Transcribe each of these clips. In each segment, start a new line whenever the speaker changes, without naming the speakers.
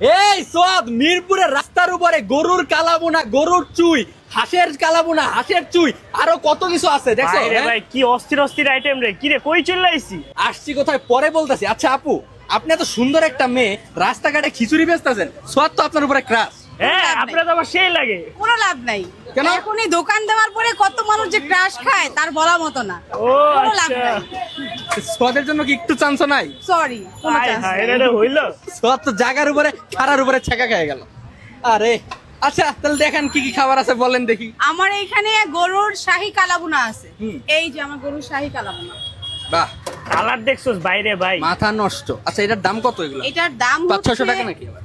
এই সোয়াদ মিরপুরের রাস্তার উপরে গরুর কালাবোনা গরুর চুই হাঁসের কালাবোনা হাঁসের চুই আরও কত কিছু আছে দেখছ?
ভাই
হ্যাঁ?
ভাই কি অস্থির অস্থির আইটেম রে। কি রে কই চলে আইছি
আসছি কোথায়? পরে বলতেছি। আচ্ছা আপু আপনি এত সুন্দর একটা মেয়ে রাস্তাঘাটে খিচুড়ি বেচতেছেন সোয়াদ তো আপনার উপরে ক্রাশ
হ্যাঁ আপনার তো আমার সেই লাগে।
কোনো লাভ নাই।
কেন?
এখনই দোকান দেওয়ার পরে কত মানুষ যে ক্রাশ খায় তার বলা মতো না।
ও
লাভ
আচ্ছা।
নাই।
সোয়াদের জন্য কি একটু চান্স নাই?
সরি কোনো
হায়
চান্স
হায়
নাই।
রে হইল?
সোয়াদ তো জায়গার উপরে খারার উপরে ছেঁকা খেয়ে গেল। আরে আচ্ছা তাহলে দেখেন কি কি খাবার আছে বলেন দেখি।
আমার এখানে গরুর শাহী কালাবুনা আছে।
হুম।
এই যে আমার গরুর শাহী কালাবুনা।
বাহ।
কালার দেখছোস বাইরে ভাই।
মাথা নষ্ট। আচ্ছা এটার দাম কত এগুলো?
এটার দাম
পাঁচ ছশো
হচ্ছে
টাকা নাকি আবার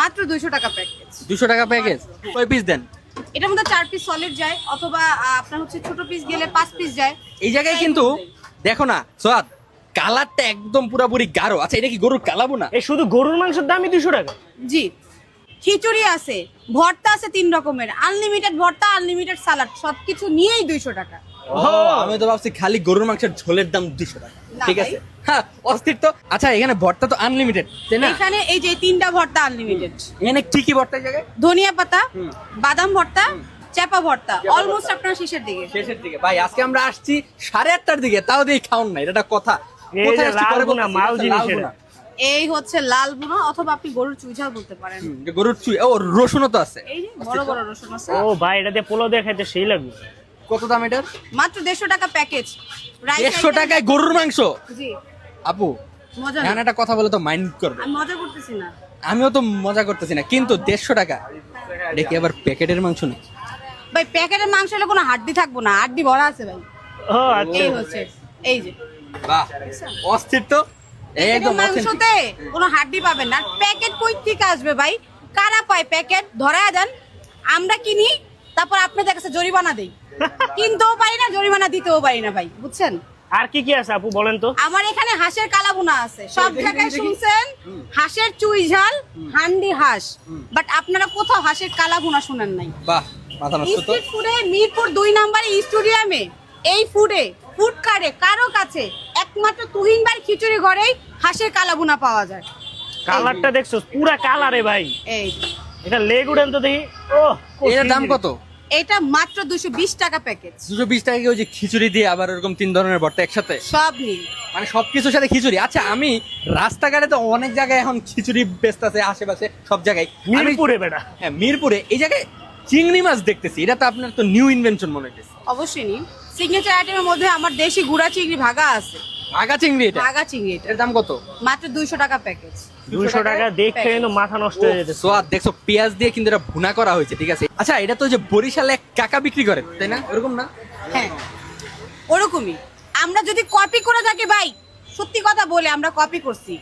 মাত্র দুইশো টাকা প্যাকেজ
দুশো টাকা প্যাকেজ কয় পিস দেন?
এটার মধ্যে চার পিস সলিড যায় অথবা আহ, আপনার হচ্ছে ছোট পিস গেলে পাঁচ পিস যায়।
এই জায়গায় কিন্তু দেখো না সোয়াদ কালারটা একদম পুরাপুরি গাঢ়। আচ্ছা এটা কি গরুর কালাবো না?
এই শুধু গরুর মাংসের দামই দুশো টাকা।
জি খিচুড়ি আছে ভর্তা আছে তিন রকমের আনলিমিটেড ভর্তা আনলিমিটেড সালাড সবকিছু নিয়েই দুইশো টাকা।
আমি তো ভাবছি খালি গরুর মাংসের ঝোলের দাম দুশো টাকা। ঠিক আছে? হ্যাঁ অস্থির তো। আচ্ছা এখানে ভর্তা তো আনলিমিটেড তাই না?
এখানে এই যে তিনটা ভর্তা আনলিমিটেড
এখানে কি কি ভর্তা জায়গায়?
ধনিয়া পাতা বাদাম ভর্তা চাপা ভর্তা অলমোস্ট আপনার শেষের দিকে।
শেষের দিকে। ভাই আজকে আমরা আসছি সাড়ে আটটার দিকে তাও দিয়ে খাওন না এটা কথা।
এই
কোথায় আসছি পরে
লালগুনা, মাল জিনিস
লালগুনা।
এই হচ্ছে লাল বুনো অথবা আপনি গরুর চুইঝাল বলতে পারেন।
হুম, গরুর চুই ও রসুনও তো আছে।
এই যে বড় বড় রসুন আছে।
ও ভাই এটা দিয়ে পোলাও দিয়ে খাইতে সেই লাগবে।
কত দাম এটার?
মাত্র দেড়শো টাকা প্যাকেজ।
একশো টাকায় গরুর মাংস?
জি।
আপু
মজা না।
একটা কথা বলে তো মাইন্ড করবে।
আমি মজা করতেছি না।
আমিও তো মজা করতেছি না কিন্তু দেড়শো টাকা। এটা কি আবার প্যাকেটের মাংস নেই।
ভাই প্যাকেটের মাংস হলে কোনো হাড্ডি থাকব না হাড্ডি ভরা আছে ভাই।
ও আচ্ছা।
এই হচ্ছে এই যে।
বাহ অস্থির তো। একদম
মাংসতে কোনো হাড্ডি পাবেন না। প্যাকেট কই থেকে আসবে ভাই? কারা পায় প্যাকেট? ধরায় দেন আমরা কিনি তারপর আপনাদের কাছে জরিমানা দেই। কিনতেও পারি না জরিমানা দিতেও পারি না ভাই বুঝছেন?
আর কি কি আছে আপু বলেন তো।
আমার এখানে হাঁসের কালাবুনা আছে। সব জায়গায় শুনছেন? হাঁসের চুই ঝাল হান্ডি হাঁস। বাট আপনারা কোথাও হাঁসের কালাবুনা শুনেন নাই।
বাহ। মাথা নষ্ট তো।
স্ট্রিট ফুডে মিরপুর দুই নাম্বার স্টুডিয়ামে এই ফুডে ফুড কার্ডে কারও কাছে একমাত্র তুহিন খিচুড়ি ঘরেই হাঁসের কালাবুনা পাওয়া যায়।
কালারটা দেখছোস পুরা কালারে ভাই।
এই।
এটা লেগ উড়েন তো দেখি। ও
এটার দাম কত?
এটা মাত্র দুশো বিশ টাকা প্যাকেজ
দুশো বিশ টাকা ওই যে খিচুড়ি দিয়ে আবার এরকম তিন ধরনের ভর্তা একসাথে?
সব
মানে সবকিছুর সাথে খিচুড়ি। আচ্ছা আমি রাস্তাঘাটে তো অনেক জায়গায় এখন খিচুড়ি বেচতেছে আশেপাশে সব জায়গায়।
মিরপুরে বেটা
হ্যাঁ মিরপুরে। এই জায়গায় চিংড়ি মাছ দেখতেছি এটা তো আপনার তো নিউ ইনভেনশন মনে হচ্ছে
অবশ্যই নিন। সিগনেচার আইটেমের মধ্যে আমার দেশি গুড়া চিংড়ি ভাগা আছে।
ভাগা চিংড়ি এটা?
ভাগা চিংড়ি এটা।
এর দাম কত?
মাত্র দুইশো টাকা প্যাকেজ
দুশো টাকা দেখতে। কিন্তু মাথা নষ্ট হয়ে যেতে
সোয়াদ দেখছ পেঁয়াজ দিয়ে কিন্তু এটা ভুনা করা হয়েছে ঠিক আছে? আচ্ছা এটা তো যে বরিশালে এক কাকা বিক্রি করে তাই না? এরকম না?
হ্যাঁ। ওরকমই। আমরা যদি কপি করে থাকি ভাই সত্যি কথা বলে আমরা কপি করছি।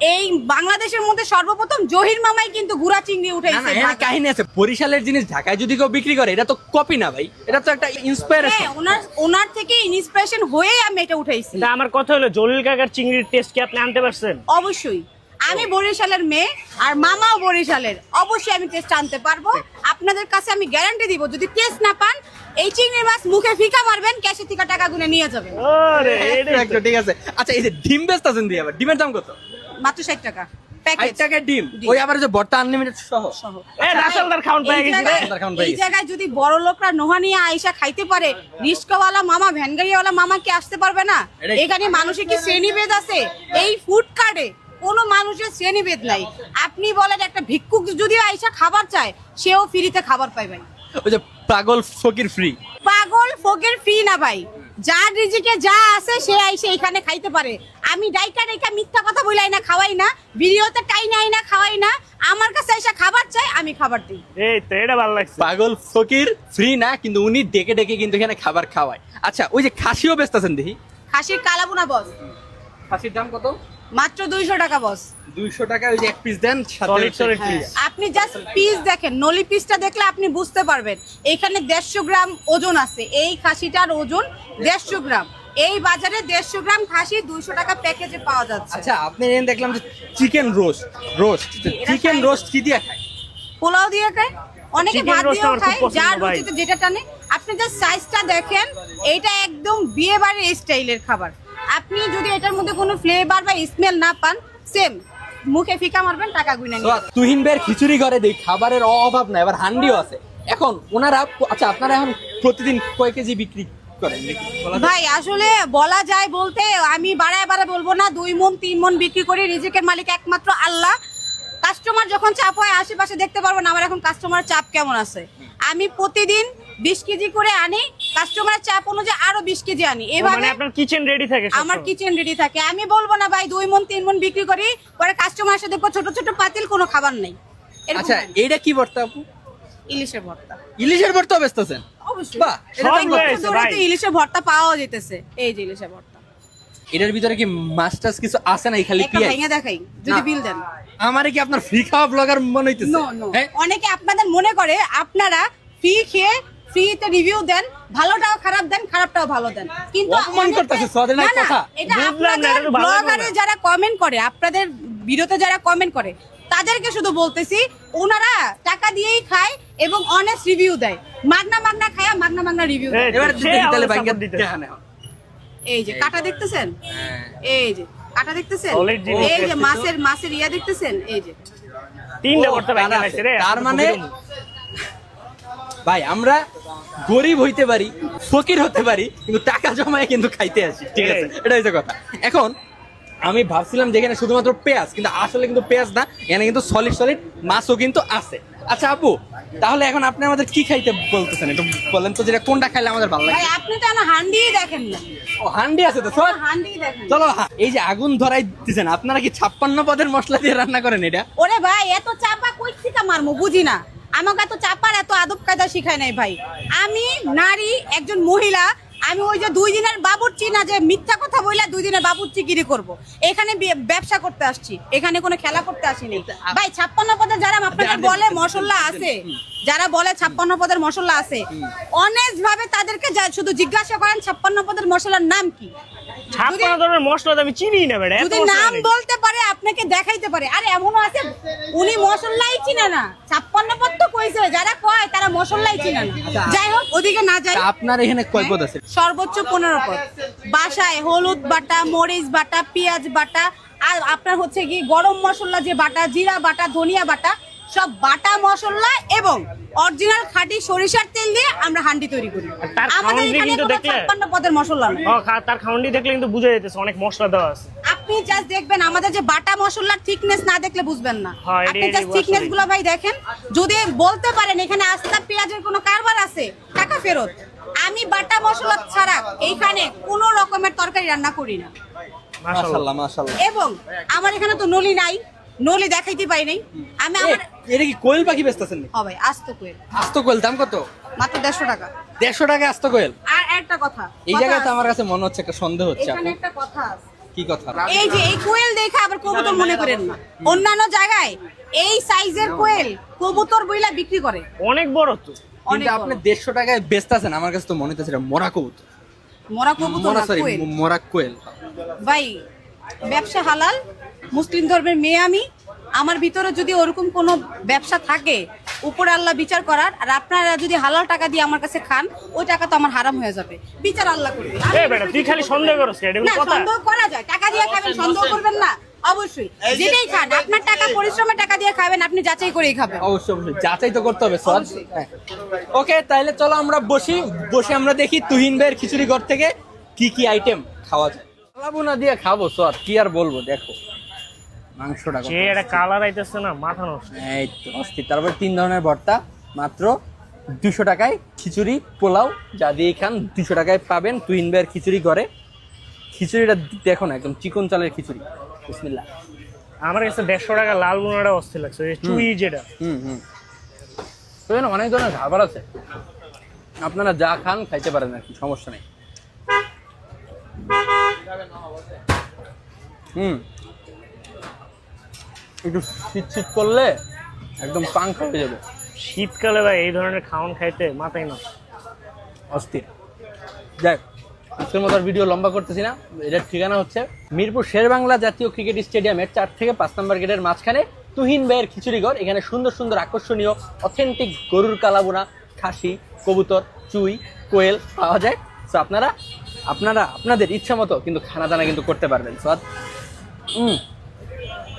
এই বাংলাদেশের মধ্যে সর্বপ্রথম জহির মামাই কিন্তু গুড়া চিংড়ি উঠাইছে
কাহিনী আছে। বরিশালের জিনিস ঢাকায় যদি কেউ বিক্রি করে এটা তো কপি না ভাই। এটা তো একটা ইন্সপায়ারেশন
হ্যাঁ ওনার ওনার থেকে ইন্সপিরেশন হয়ে আমি এটা উঠাইছি
এটা আমার কথা হলো জলিল কাকার চিংড়ির টেস্ট কি আপনি আনতে পারছেন?
অবশ্যই। আমি বরিশালের মেয়ে আর মামাও বরিশালের। অবশ্যই আমি টেস্ট আনতে পারব। আপনাদের কাছে আমি গ্যারান্টি দিব যদি টেস্ট না পান এই চিংড়ি মাছ মুখে ফিকা মারবেন ক্যাশে থেকে টাকা গুনে নিয়ে যাবেন।
তো।
ঠিক আছে। আচ্ছা এই যে ডিম বেচতেছেন দিয়ে আবার ডিমের দাম কত?
মাত্র ষাট টাকা।
ষাট
প্যাকেজ
টাকায় ডিম। ওই আবার যে আনলিমিটেড সহ।
এ রাসেলদার খাউন পেয়ে
এই
গেছি
রাসেলদার পেয়ে
এই জায়গায় যদি বড় লোকরা নোহা নিয়ে আইসা খাইতে পারে রিস্কাওয়ালা মামা ভ্যানগাড়িওয়ালা মামা কি আসতে পারবে না? এখানে মানুষের কি শ্রেণীভেদ আছে? এই ফুড কার্ডে কোনো মানুষের শ্রেণীভেদ নাই। আপনি বলেন একটা ভিক্ষুক যদি আইসা খাবার চায় সেও ফ্রিতে খাবার পায় ভাই।
ওই যে পাগল ফকির ফ্রি
পাগল ফকির ফ্রি না ভাই। যার রিজিকে যা আছে সে আইসে এখানে খাইতে পারে। আমি ডাইকা ডাইকা মিথ্যা কথা বলাই না খাওয়াই না। ভিডিওতে টাই নাই না খাওয়াই না। আমার কাছে এসে খাবার চাই আমি খাবার দিই।
এই তো এটা ভালো লাগছে।
পাগল ফকির ফ্রি না কিন্তু উনি ডেকে ডেকে কিন্তু এখানে খাবার খাওয়ায়। আচ্ছা ওই যে খাসিও বেচতেছেন দেখি।
খাসির কালাবুনা বস।
খাসির দাম কত?
মাত্র দুইশো টাকা বস
দুইশো টাকা ওই যে এক পিস দেন হ্যাঁ।
আপনি জাস্ট পিস দেখেন নলি পিসটা দেখলে আপনি বুঝতে পারবেন। এখানে দেড়শো গ্রাম ওজন আছে। এই খাসিটার ওজন দেড়শো গ্রাম। এই বাজারে দেড়শো গ্রাম খাসি দুইশো টাকা প্যাকেজে পাওয়া যাচ্ছে।
আচ্ছা আপনি এখানে দেখলাম যে chicken roast roast chicken roast কি দিয়ে খায়?
পোলাও দিয়ে খায়। অনেকে ভাত দিয়েও খায় যার। রুচিতে যেটা টানে। আপনি জাস্ট সাইজটা দেখেন এটা একদম বিয়ে বাড়ির স্টাইলের খাবার। আপনি যদি এটার মধ্যে কোনো ফ্লেভার বা স্মেল না পান সেম মুখে ফিকা মারবেন টাকা গুনে।
তুহিন ভাইয়ের খিচুড়ি ঘরে দেই খাবারের অভাব নাই এবার হান্ডিও আছে। এখন ওনারা আচ্ছা আপনারা এখন প্রতিদিন কয় কেজি বিক্রি করেন?
ভাই আসলে বলা যায় বলতে আমি বাড়ায় বাড়ায় বলব না দুই মন তিন মন বিক্রি করি রিজিকের মালিক একমাত্র আল্লাহ। কাস্টমার যখন চাপ হয় আশেপাশে দেখতে পারব না আমার এখন কাস্টমার চাপ কেমন আছে। আমি প্রতিদিন বিশ কেজি করে আনি কাস্টমারের চাপ অনুযায়ী আরও বিশ কেজি আনি।
মানে
এভাবে
আপনার কিচেন রেডি থাকে
আমার কিচেন রেডি থাকে। আমি বলব না ভাই দুই মন তিন মন বিক্রি করি পরে কাস্টমার এসে দেখব ছোট ছোট পাতিল কোনো খাবার নেই।
আচ্ছা। এইটা কি ভর্তা আপু?
ইলিশের ভর্তা।
ইলিশের ভর্তা বেচতেছেন বাহ, এটা
ইলিশের ভর্তা পাওয়া যেতেছে। এই যে ইলিশের ভর্তা।
এটার ভিতরে কি মাছ টাছ কিছু আছে না খালি
একটা
পিয়াজ?
ভেঙে দেখাই যদি বিল দেন।
আমারে কি আপনার ফ্রি খাওয়া ব্লগার মনে হইতেছে?
নো নো
হ্যাঁ?
অনেকে আপনাদের মনে করে আপনারা ফ্রি খেয়ে ফ্রিতে রিভিউ দেন ভালোটাও খারাপ দেন খারাপটাও ভালো দেন। কিন্তু। এটা আপনাদের ব্লগারে যারা কমেন্ট করে আপনাদের ভিডিওতে যারা কমেন্ট করে তাদেরকে শুধু বলতেছি ওনারা টাকা দিয়েই খায় এবং অনেস্ট রিভিউ দেয়। মাগনা মাগনা খায় মাগনা মাগনা রিভিউ দেয়।
এই,
এবার
যে কাটা দেখতেছেন?
হ্যাঁ।
এই যে কাটা দেখতেছেন? এই যে? মাছের মাছের ইয়া দেখতেছেন? এই যে।
তিনটা করতে রে।
তার মানে। ভাই আমরা গরিব হইতে পারি ফকির হতে পারি কিন্তু টাকা জমায় কিন্তু খাইতে আসি। ঠিক আছে? এটা হচ্ছে কথা। এখন আমি ভাবছিলাম যে এখানে শুধুমাত্র পেঁয়াজ কিন্তু আসলে কিন্তু পেঁয়াজ না এখানে কিন্তু সলিড সলিড মাছও কিন্তু আছে। আচ্ছা আপু তাহলে এখন আপনি আমাদের কি খাইতে বলতেছেন? একটু বলেন তো যেটা কোনটা খাইলে আমাদের ভালো লাগে।
আপনি তো এখন হান্ডিই দেখেন না।
ও হান্ডি আছে তো
হান্ডিই দেখেন
চলো এই যে আগুন ধরাই দিচ্ছেন আপনারা কি ছাপ্পান্ন পদের মশলা দিয়ে রান্না করেন এটা?
ওরে ভাই এত চাপা কই থেকে মারমু? বুঝি না। আমাকে এত চাপার এত আদব কায়দা শিখায় নাই ভাই। আমি নারী একজন মহিলা আমি ওই যে দুই দিনের বাবুর্চি না যে মিথ্যা কথা বইলা দুই দিনের বাবুর্চি গিরি করব। এখানে ব্যবসা করতে আসছি এখানে কোনো খেলা করতে আসিনি। ভাই ছাপ্পান্ন পদে যারা আপনাদের বলে মশলা আছে যারা বলে ছাপ্পান্ন পদের মশলা আছে অনেস্ট ভাবে তাদেরকে শুধু জিজ্ঞাসা করেন ছাপ্পান্ন পদের মশলার নাম কি।
ছাপ্পান্ন ধরনের মশলা আমি চিনি না বেটা
যদি নাম বলতে পারে আপনাকে দেখাইতে পারে। আরে এমনও আছে উনি মশলাই চিনে না। ছাপ্পান্ন পদ কইছে যারা কয় তারা মশলাই চিনে না যাই হোক ওদিকে না যাই।
আপনার এখানে কয় পদ আছে?
সর্বোচ্চ পনেরো পদ। বাসায় হলুদ বাটা মরিচ বাটা পেঁয়াজ বাটা আর আপনার হচ্ছে কি গরম মশলা যে বাটা জিরা বাটা ধনিয়া বাটা সব বাটা মশলা এবং অরিজিনাল খাঁটি সরিষার তেল দিয়ে আমরা হান্ডি তৈরি করি। আমাদের এখানে
কিন্তু
কোনো
দেখলে-
ছাপ্পান্ন পদের মশলা না
তার খাউন্ডি দেখলে কিন্তু বুঝে যেতেছে অনেক মশলা দেওয়া আছে।
আপনি জাস্ট দেখবেন আমাদের যে বাটা মশলার থিকনেস না দেখলে বুঝবেন না।
হ্যাঁ,
আপনি জাস্ট থিকনেসগুলো ভাই দেখেন যদি বলতে পারেন এখানে আস্তা পেঁয়াজের কোনো কারবার আছে টাকা ফেরত। আমি বাটা মশলা ছাড়া এইখানে কোনো রকমের তরকারি রান্না করি না।
মাশাআল্লাহ।
মাশাল্লাহ
এবং আমার এখানে তো নলি নাই নলি দেখাইতে পাই নাই। আমি আমার
এটা কি কোয়েল পাখি বেচতেছেন?
ও ভাই আস্ত কোয়েল।
আস্ত কোয়েল দাম কত?
মাত্র দেড়শো টাকা।
দেড়শো টাকা আস্ত কোয়েল?
আর একটা কথা
এই জায়গায় তো আমার কাছে মনে হচ্ছে একটা সন্দেহ হচ্ছে
এখানে একটা কথা আছে।
কি কথা?
এই যে এই কোয়েল দেখে আবার কবুতর মনে করেন না। অন্যান্য জায়গায় এই সাইজের কোয়েল কবুতর বইলা বিক্রি করে।
অনেক বড় তো।
কিন্তু আপনি
বড়।
দেড়শো টাকায় বেচতেছেন আমার কাছে তো মনে হচ্ছে এটা মরা কবুতর।
মরা কবুতর না
সরি মরা কোয়েল।
ভাই ব্যবসা হালাল মুসলিম ধর্মের মেয়ে আমি। আমার ভিতরে যদি ওরকম কোনো ব্যবসা থাকে উপর আল্লাহ বিচার করার আর আপনারা যদি হালাল টাকা দিয়ে আমার কাছে খান ওই টাকা তো আমার হারাম হয়ে যাবে। বিচার আল্লাহ করবে।
তুই খালি সন্দেহ করছ এটা
না
কথা?
সন্দেহ করা যায়। টাকা দিয়ে খাবেন সন্দেহ করবেন না। অবশ্যই। যেটাই খান আপনার টাকা পরিশ্রমের টাকা দিয়ে খাবেন আপনি যাচাই করেই খাবেন।
অবশ্যই অবশ্যই। যাচাই তো করতে হবে
অবশ্যই।
ওকে তাহলে চলো আমরা বসি। বসে আমরা দেখি তুহিন ভাইয়ের খিচুড়ি ঘর থেকে কি কি আইটেম খাওয়া যায়। দিয়ে খাব সর কি আর বলব দেখো। মাংসটা
যে একটা কালার আইতেছে না মাথা নষ্ট।
এই তো অস্থির। তারপর তিন ধরনের ভর্তা মাত্র দুশো টাকায় খিচুড়ি পোলাও যা দিয়ে খান দুশো টাকায় পাবেন তুহিন ভাইয়ের খিচুড়ি ঘরে। খিচুড়িটা দেখো না একদম চিকন চালের খিচুড়ি। বিসমিল্লাহ।
আমার কাছে দেড়শো টাকা লাল বোনাটা অস্থির লাগছে চুই যেটা।
হুম হুম। অনেক ধরনের খাবার আছে। আপনারা যা খান খাইতে পারেন আর কি সমস্যা নেই। হুম। একটু শীত শীত করলে একদম পাংখা হয়ে যাবে।
শীতকালে ভাই এই ধরনের খাওয়ান খাইতে মাথায় না
অস্থির। দেখ আজকের মতো ভিডিও লম্বা করতেছি না। এটার ঠিকানা হচ্ছে মিরপুর শেরবাংলা জাতীয় ক্রিকেট স্টেডিয়ামের চার থেকে পাঁচ নম্বর গেটের মাঝখানে তুহিন ভাইয়ের খিচুড়িঘর। এখানে সুন্দর সুন্দর আকর্ষণীয় অথেন্টিক গরুর কালাবোনা খাসি কবুতর চুই কোয়েল পাওয়া যায়। সো আপনারা আপনারা আপনাদের ইচ্ছা মতো কিন্তু খানা দানা কিন্তু করতে পারবেন। সো হুম